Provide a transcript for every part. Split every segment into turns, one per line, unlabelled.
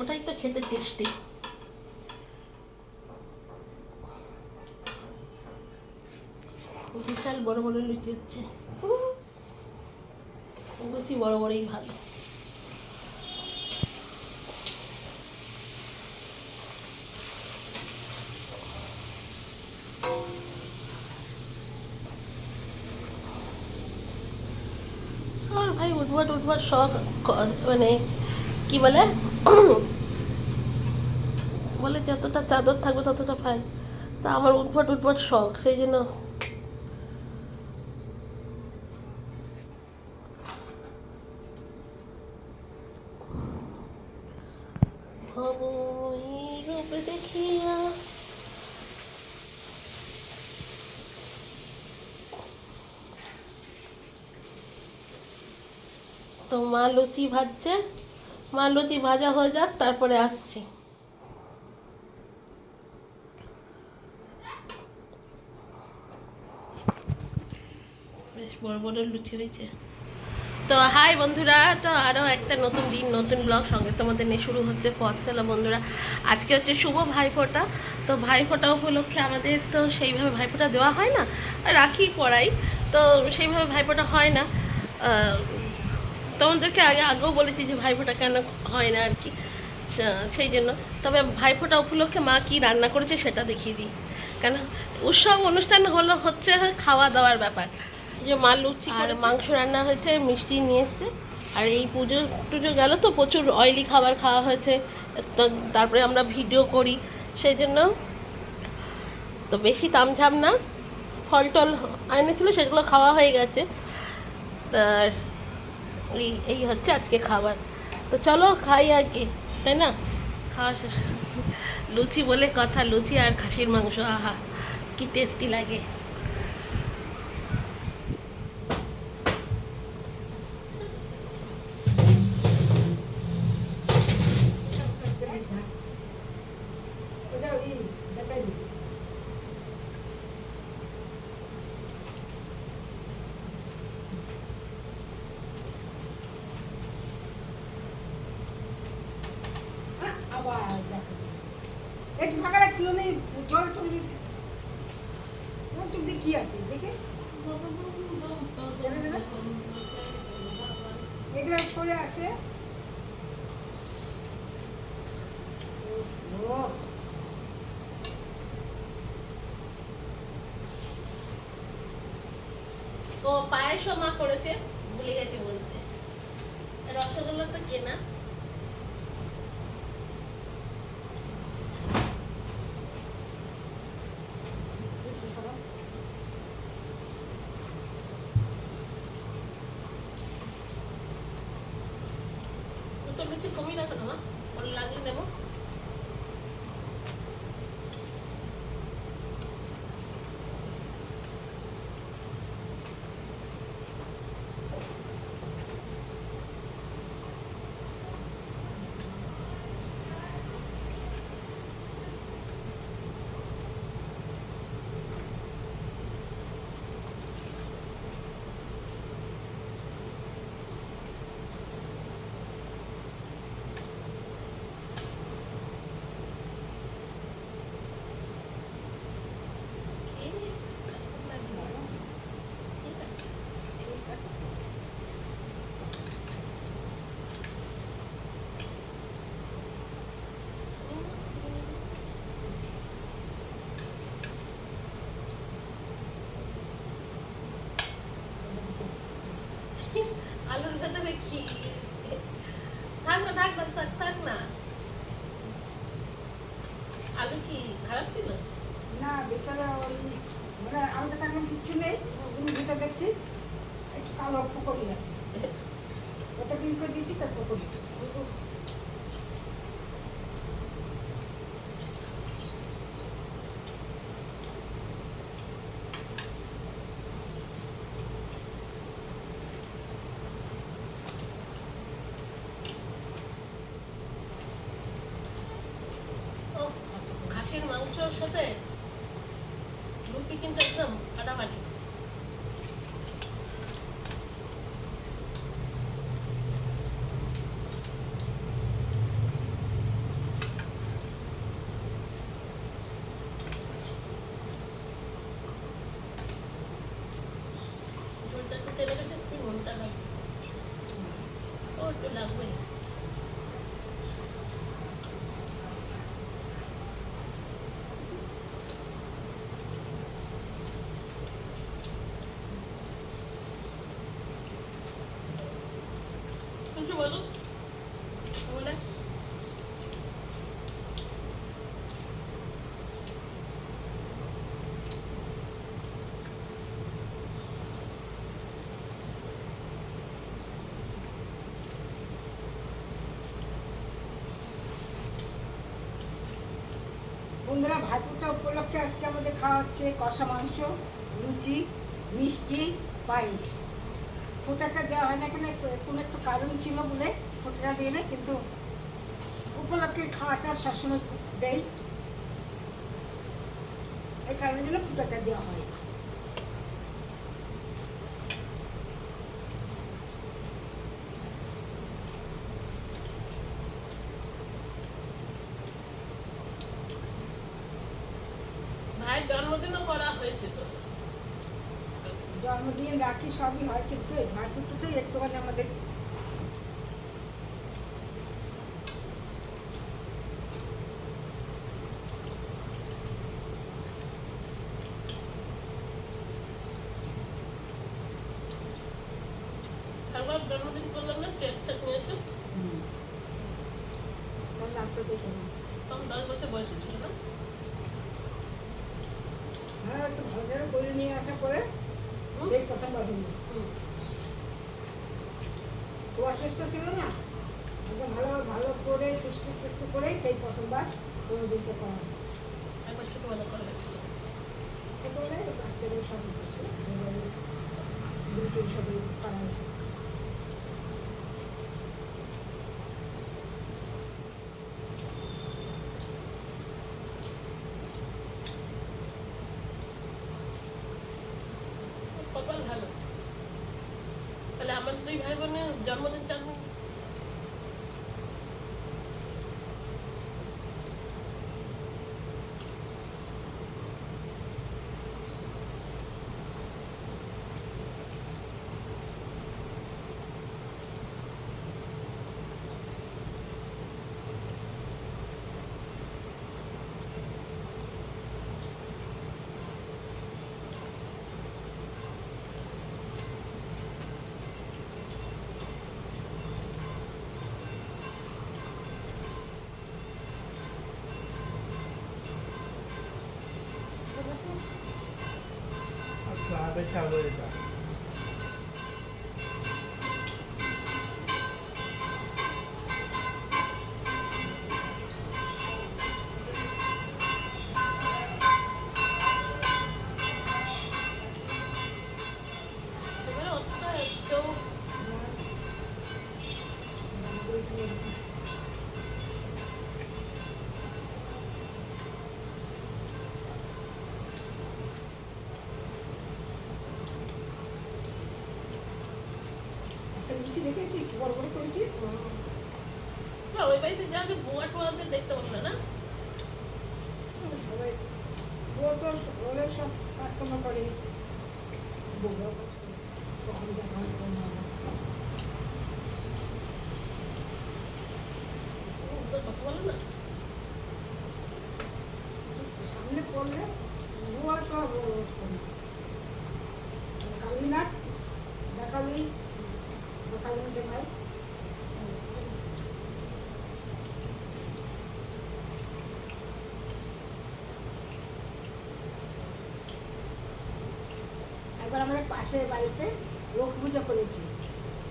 ওটাই তো খেতে টেস্টি। বিশাল বড় বড় লুচি হচ্ছে। লুচি বড় বড়ই ভালো। আমার ভাই উঠবট উঠবট শখ মানে কি বলে? বলে যতটা চাদর থাকবে ততটা পাই তা আমার উঠবট উঠবট শখ, সেই জন্য ভব এই রূপ দেখিয়া তো মা লুচি ভাজছে। মা লুচি ভাজা হয়ে যাক, তারপরে আসছি। বেশ বড় বড় লুচি হয়েছে। তো হাই বন্ধুরা, তো আরও একটা নতুন দিন, নতুন ব্লগ সঙ্গে তোমাদের নিয়ে শুরু হচ্ছে পথ চলা বন্ধুরা। আজকে হচ্ছে শুভ ভাইফোঁটা। তো ভাইফোঁটা উপলক্ষে আমাদের তো সেইভাবে ভাইফোঁটা দেওয়া হয় না, রাখি পড়াই তো সেইভাবে ভাইফোঁটা হয় না। তোমাদেরকে আগে আগেও বলেছি যে ভাইফোঁটা কেন হয় না আর কি। সেই জন্য। তবে ভাইফোঁটা উপলক্ষে মা কি রান্না করেছে সেটা দেখিয়ে দিই। কেন? উৎসব অনুষ্ঠান হলো হচ্ছে খাওয়া দাওয়ার ব্যাপার। যে মা লুচি আর মাংস রান্না হয়েছে মিষ্টি নিয়ে এসছে। আর এই পুজো টুজো গেল তো প্রচুর অয়েলি খাবার খাওয়া হয়েছে। তারপরে আমরা ভিডিও করি। সেই জন্য তো বেশি তামঝাম না। ফল টল এনেছিল সেগুলো খাওয়া হয়ে গেছে। আর এই এই হচ্ছে আজকে খাবার। তো চলো খাই আর কি, তাই না? খাওয়া শেষ লুচি বলে কথা, লুচি আর খাসির মাংস, আহা, কি টেস্টি লাগে
আবার দেখো একটু ফাঁকা রাখছিল না এই জল টল চোখ দিয়ে কি আছে দেখে সরে আসে। ও
পায়েসও মা করেছে ভুলে গেছি বলতে রসগোল্লা তো কেনা দুটো লুচি কমিয়ে রাখো না মা ওর লাগিয়ে দেবো খেয়ে নিয়ে তারপর লাগিয়ে দেবো। ঠিক আছে
ঠিক আছে
আলুর ভেতরে কি থাক না থাক থাক থাক থাক না আলু কি খারাপ ছিল
না বেচারা ওই মানে আলাদা তেমন কিচ্ছু নেই তুমি যেটা দেখছি একটু কালো পকড়ি আছে ওটা বিল করে দিয়েছি তার পকড়ি
সাথে লুচি কিন্তু একদম ফাটাফাটি ঝোলটা একটু তেলে গেছে একটু ঝোলটা লাগবে ও একটু লাগবে কিছু বলো বলে
বন্ধুরা ভাইফোঁটা উপলক্ষে আজকে আমাদের খাওয়া হচ্ছে কষা মাংস, লুচি, মিষ্টি, পায়েস। ফোটাটা দেওয়া হয় না এখানে কোনো একটু কারণ ছিল বলে ফোটাটা দিয়ে না কিন্তু উপলক্ষে খাওয়াটা সবসময় দেয় এই কারণের জন্য ফুটাটা দেওয়া হয়
ভাই জন্মদিনও করা হয়েছিল
জন্মদিন রাখি সবই হয় কিন্তু এই ভাইফোঁটাটাই একটুখানি আমাদের
একবার জন্মদিন করলাম না কেক টেক নিয়েছে
তার নামটা দেখে নিন।
তখন দশ বছর বয়স ছিল না
হ্যাঁ একটু ভালো করে করে পরে
হুম?
এই প্রথমবার
বাঁধুন।
ও অসুস্থ ছিল না? একদম ভালো ভালো করে সুস্থ সুস্থ করে সেই প্রথমবার কোনো দিতে করা
একবার ছোটবেলা করে গেছিল
সেগুলো বাচ্চাদের সব দুটো সবই করা হয়েছে
কপাল ভালো তাহলে আমার দুই ভাই বোনের জন্মদিনটা আমি
ক্লাবে চালু এটা
এবারে
একটা মিষ্টি দেখেছি বড় বড় করেছি।
না ওই বাড়িতে যা যে বোয়া দেখতে পাবো না?
সবাই তো ওরা সব কাজকর্ম করে। বউরাও কখন দেখা হয় সামনে পড়লে আর তো একবার আমাদের পাশের বাড়িতে লোক পূজা করেছি।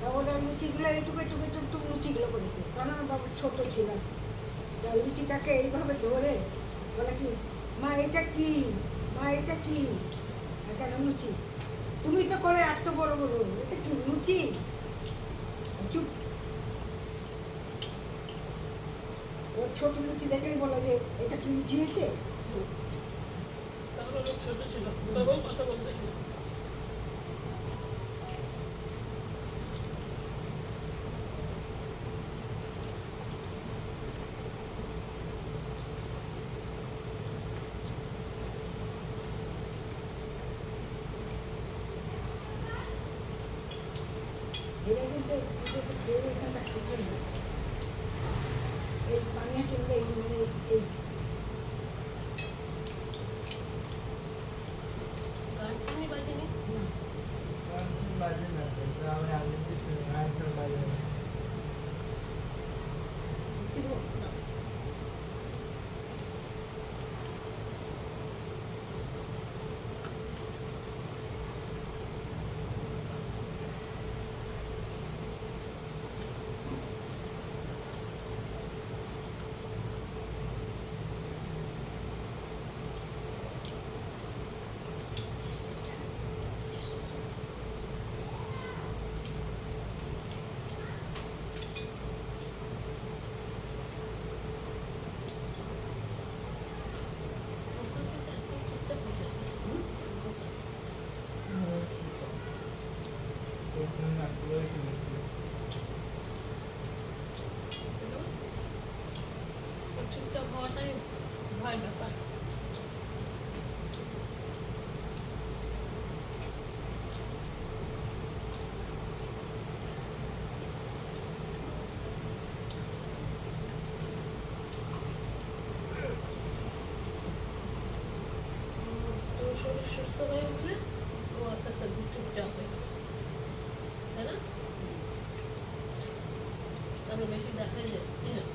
তা ওটা লুচিগুলো একটু এটুকু একটু একটু লুচিগুলো করেছে। কারণ বাবু ছোটো ছিলাম তা লুচিটাকে এইভাবে ধরে বলে কি, মা, এটা কি? মা, এটা কি? কেন লুচি? তুমি তো করে এত বড় বড়, এটা কি লুচি? চুপ। ওর ছোট লুচি দেখেই বলে যে, এটা কি লুচি হয়েছে?
ছোট ছিল কথা বলতে আরও বেশি দেখা যায়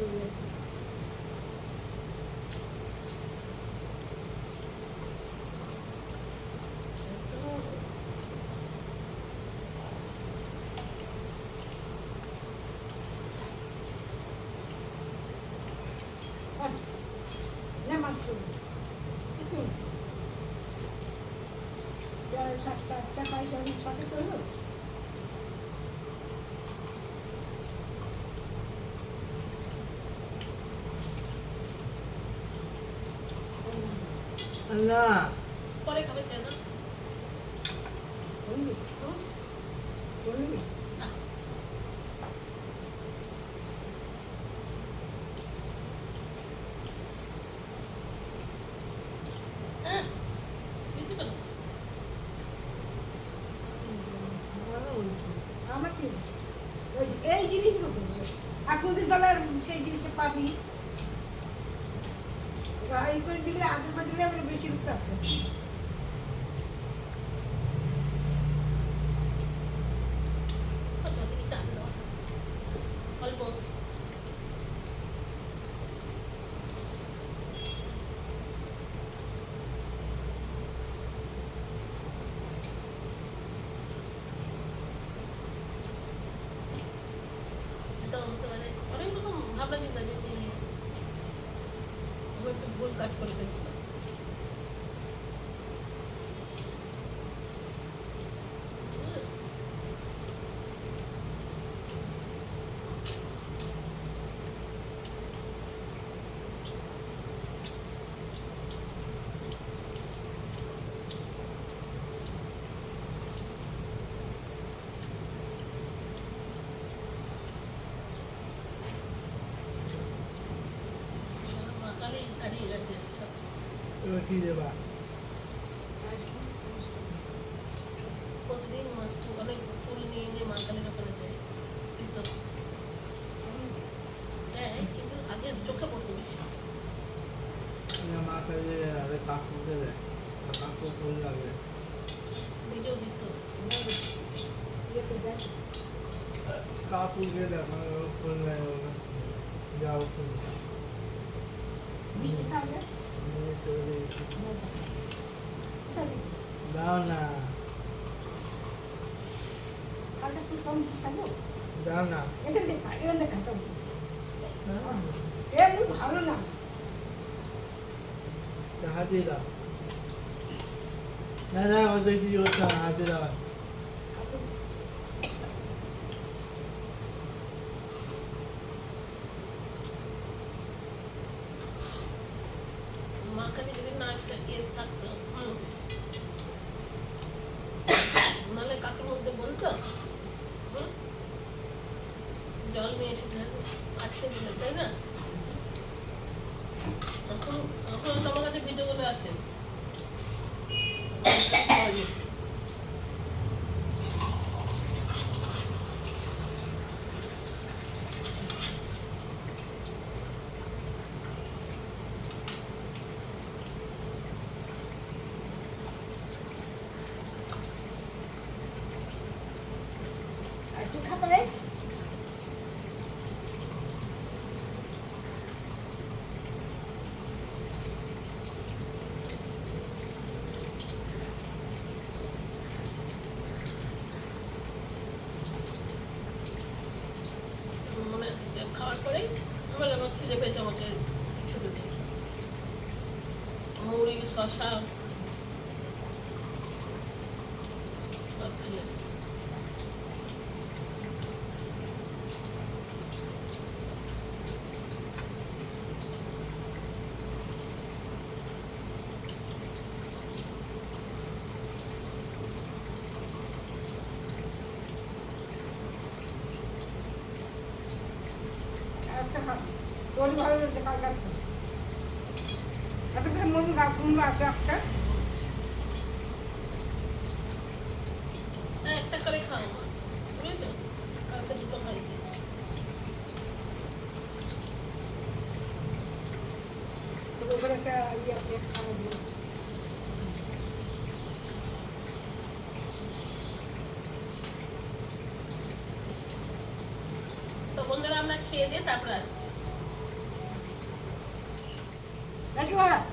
শুয়ে আছে na. Pare, kamit na na. Uy, no? Uy.
এবার কি দেবা
প্রতিদিন মা- অনেক ফুল নিয়ে গিয়ে মাকালের ওখানে দেয় দিত দেয় কিন্তু আগে চোখে পড়তো বেশি
মা কাজে আরে কাকুকে দেয় আর কাকু ফুল লাগে
নিজেও দিত
ইয়েতে দেয়
কাকুকে দেয় আমার ফুল লাগে ওখানে যাও ফুল
মিষ্টি খাবে
নিয়ে চলে গেছি।
কোথায় দিবি?
দাও না
খালটা একটু কম খাবো
দাও না
এখান থেকে খা, এখান থেকে খাতাম এমনি ভালো না
হাতে দাও না না ওদের কি হচ্ছে না, হাতে দাও
মাখানে যদি না ইয়ে থাকতো নাহলে কাকুর মধ্যে বলতো? জল নিয়ে এসে আটকে দিলে তাই না এখন এখন তো আমার কাছে ভিডিওগুলো আছে
আর একটু খাবে
মানে যে খাওয়ার পরেই আবার আমার খিদে পেয়েছে আমাকে ছুটে দিই মুড়ি শশা সব খেলে
একটা খাবে তোর ভালো লাগছে কাল কাল এত করে মন গা কুমড়ো আছে একটা
করে খাও কালকে দুটো খাইছি
ওখানে একটা ইয়ে দিয়ে
তো বন্ধুরা, আমরা খেয়ে দিয়ে তারপরে আসছি।
that?